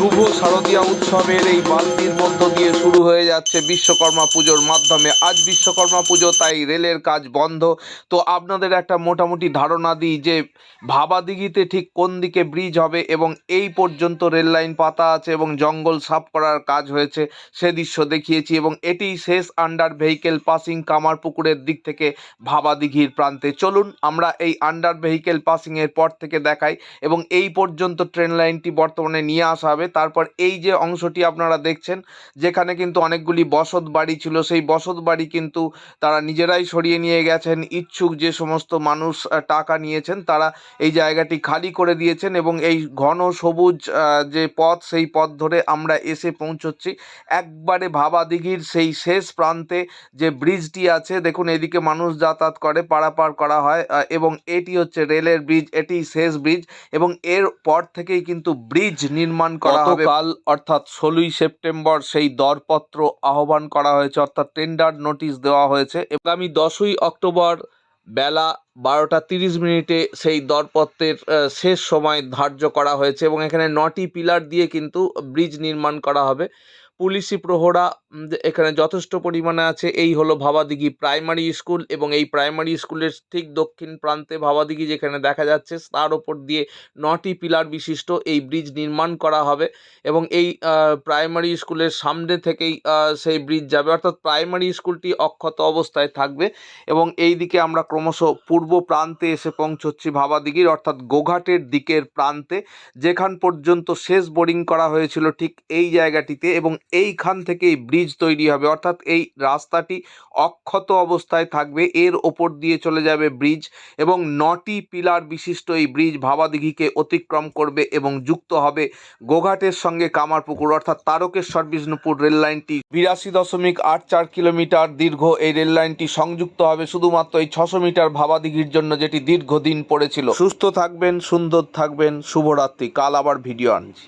শুভ শারদীয়া উৎসবের এই বালতির মধ্য দিয়ে শুরু হয়ে যাচ্ছে বিশ্বকর্মা পুজোর মাধ্যমে। আজ বিশ্বকর্মা পুজো, তাই রেলের কাজ বন্ধ। তো আপনাদের একটা মোটামুটি ধারণা দিই যে, ভাবাদিঘিতে ঠিক কোন দিকে ব্রিজ হবে এবং এই পর্যন্ত রেল লাইন পাতা আছে এবং জঙ্গল সাফ করার কাজ হয়েছে, সে দৃশ্য দেখিয়েছি এবং এটি শেষ আন্ডার ভেহিকেল পাসিং কামারপুকুরের দিক থেকে ভাবাদিঘির প্রান্তে। চলুন আমরা এই আন্ডার ভেহিকেল পাসিংয়ের পর থেকে দেখাই এবং এই পর্যন্ত ট্রেন লাইনটি বর্তমানে নিয়ে আসা হবে। তারপর এই যে অংশটি আপনারা দেখছেন, যেখানে কিন্তু অনেকগুলি বসত বাড়ি ছিল, সেই বসত বাড়ি কিন্তু তারা নিজেরাই সরিয়ে নিয়ে গেছেন। ইচ্ছুক যে সমস্ত মানুষ টাকা নিয়েছেন, তারা এই জায়গাটি খালি করে দিয়েছেন এবং এই ঘন সবুজ যে পথ, সেই পথ ধরে আমরা এসে পৌঁছচ্ছি। একবারে ভাবাদিঘির সেই শেষ প্রান্তে যে ব্রিজটি আছে, দেখুন এদিকে মানুষ যাতায়াত করে, পারাপার করা হয় এবং এটি হচ্ছে রেলের ব্রিজ এটি শেষ ব্রিজ এবং এর পর থেকেই কিন্তু ব্রিজ নির্মাণ করা হবে কাল অর্থাৎ ষোলোই সেপ্টেম্বর সেই দরপত্র আহ্বান করা হয়েছে, অর্থাৎ টেন্ডার নোটিশ দেওয়া হয়েছে। আগামী দশই অক্টোবর বেলা বারোটা তিরিশ মিনিটে সেই দরপত্রের শেষ সময় ধার্য করা হয়েছে এবং এখানে নটি পিলার দিয়ে কিন্তু ব্রিজ নির্মাণ করা হবে। পুলিশি প্রহরা এখানে যথেষ্ট পরিমাণে আছে। এই হলো ভাবাদিঘি প্রাইমারি স্কুল এবং এই প্রাইমারি স্কুলের ঠিক দক্ষিণ প্রান্তে ভাবাদিঘি যেখানে দেখা যাচ্ছে, তার ওপর দিয়ে নটি পিলার বিশিষ্ট এই ব্রিজ নির্মাণ করা হবে এবং এই প্রাইমারি স্কুলের সামনে থেকেই সেই ব্রিজ যাবে। অর্থাৎ প্রাইমারি স্কুলটি অক্ষত অবস্থায় থাকবে এবং এই দিকে আমরা ক্রমশ পূর্ব প্রান্তে এসে পৌঁছচ্ছি ভাবাদিঘির, অর্থাৎ গোঘাটের দিকের প্রান্তে। যেখান পর্যন্ত শেষ বোরিং করা হয়েছিল ঠিক এই জায়গাটিতে এবং এইখান থেকেই ব্রিজ তৈরি হবে। অর্থাৎ এই রাস্তাটি অক্ষত অবস্থায় থাকবে। এর ওপর দিয়ে চলে যাবে ব্রিজ এবং নটি পিলার বিশিষ্ট এই ব্রিজ ভাবাদিঘিকে অতিক্রম করবে এবং যুক্ত হবে গোঘাটের সঙ্গে কামারপুকুর, অর্থাৎ তারকেশ্বর, বিষ্ণুপুর রেল লাইনটি। বিরাশি দশমিক আট চার কিলোমিটার দীর্ঘ এই রেল লাইনটি সংযুক্ত হবে শুধুমাত্র এই ছশো মিটার ভাবাদিঘির জন্য যেটি দীর্ঘদিন পড়েছিল। সুস্থ থাকবেন সুন্দর থাকবেন শুভরাত্রি। কাল আবার ভিডিও আনছি।